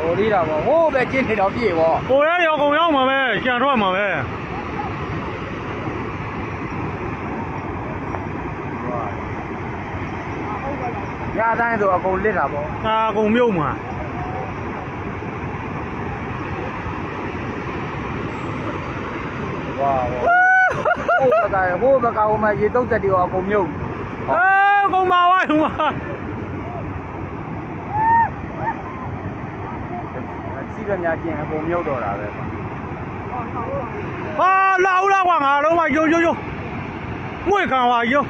တော်လေးတာပေါ့ဟိုးပဲကျင်းနေတော့ပြေပေါ့ကိုရဲရောအကုန်ရောက်မှာပဲကြံထွက်မှာပဲညတိုင်းဆိုအကုန်လစ်တာပေါ့ဒါအကုန်မြုပ်မှာဝါဟိုးဘကဟိုးဘကဟိုမှာရေတုတ်တက်တွေအကုန်မြုပ်အဲအကုန်ပါဝိုင်းမှာ စီးရများကျင်အကုန်မြုပ်တော့တာပဲဟာလာဦးလာကွာငါလုံးဝယုံယုံယုံမွေခံပါယုံ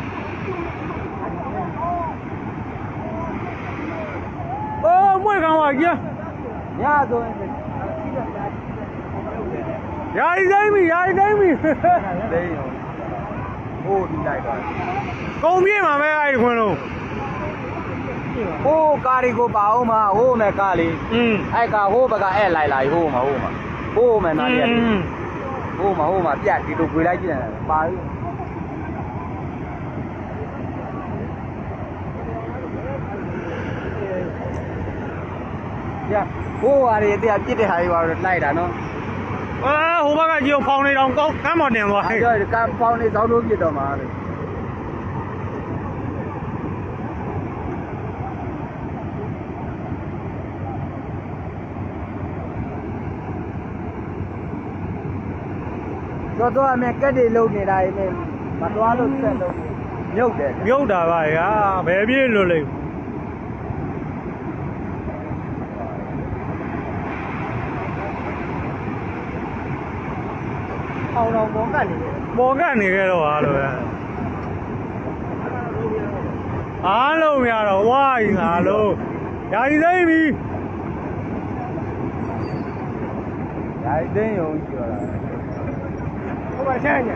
အိုးမွေခံပါယုံညဆိုရင်စီးရများကျင်အကုန်မြုပ်တယ်ယာရီတိုင်းပြီယာရီတိုင်းပြီလိမ့်ဟိုးဒီလိုက်တော့ကုန်ပြေးမှာပဲအဲ့ဒီခွန်းလုံး ဟိုးကားတွေကိုပါအောင်မဟိုးမဲ့ကားလေးอืมအဲ့ကဟိုးဘကအဲ့လိုက်လိုက်ဟိုးမှာဟိုးမှာဟိုးမဲ့နားလေးဟိုးမှာဟိုးမှာပြတ်ဒီလိုခွေလိုက်ကြည့်တယ်ပါပြီပြဟိုးဟာတွေတရားပြစ်တဲ့ဟာတွေပါတော့လိုက်တာနော်အာဟိုဘက်ကကြီးဖောင်းနေတော့ကောင်းကမ်းမတင်သွားအဲ့တော့ကံပေါင်းနေသောင်းလို့ပြစ်တော့မှာလေ တော့တော့အမေကက်တွေလုံနေတာရင်မသွားလို့ဆက်လို့မြုပ်တယ်မြုပ်တာပါရာဘယ်ပြေးလွတ်လိမ့်အောင်တော်ပေါ်ကတ်နေတယ်ပေါ်ကနေခဲ့တော့ဟာလို့ပဲအားလုံးရတော့ဝိုင်းငါလုံးယာရီတိုင်းပြီဒါအသိယုံကျော်တာဟိုဘက်ဆိုင်နေငိတော့ Уважение.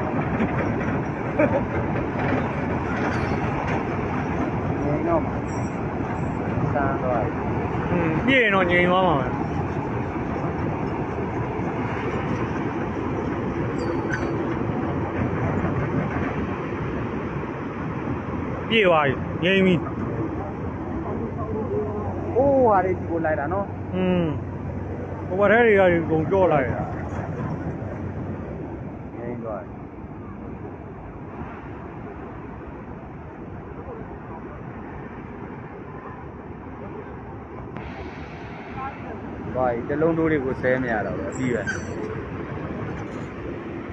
Nhìn không? Sang rồi. Ừ, nhìn nó nhìn quá mà. Nhìn hoài, nhìn mi. Ô, hà đi chị cô lại đã nó. Ừ. Cô bà thấy đi rồi, cũng cho lại. ဟိုဘက်ထဲတွေကဂုံကြော့လိုက်တာငိမ့်တော့ဘာဒီလုံးတိုးတွေကိုဆဲမရတော့ဘူးအပြီးပဲ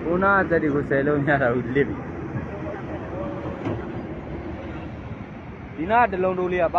ကိုနာအသက်တွေကိုဆဲလို့မရတော့ဘူးလစ်ပြီဒီနာတလုံးတိုးလေးက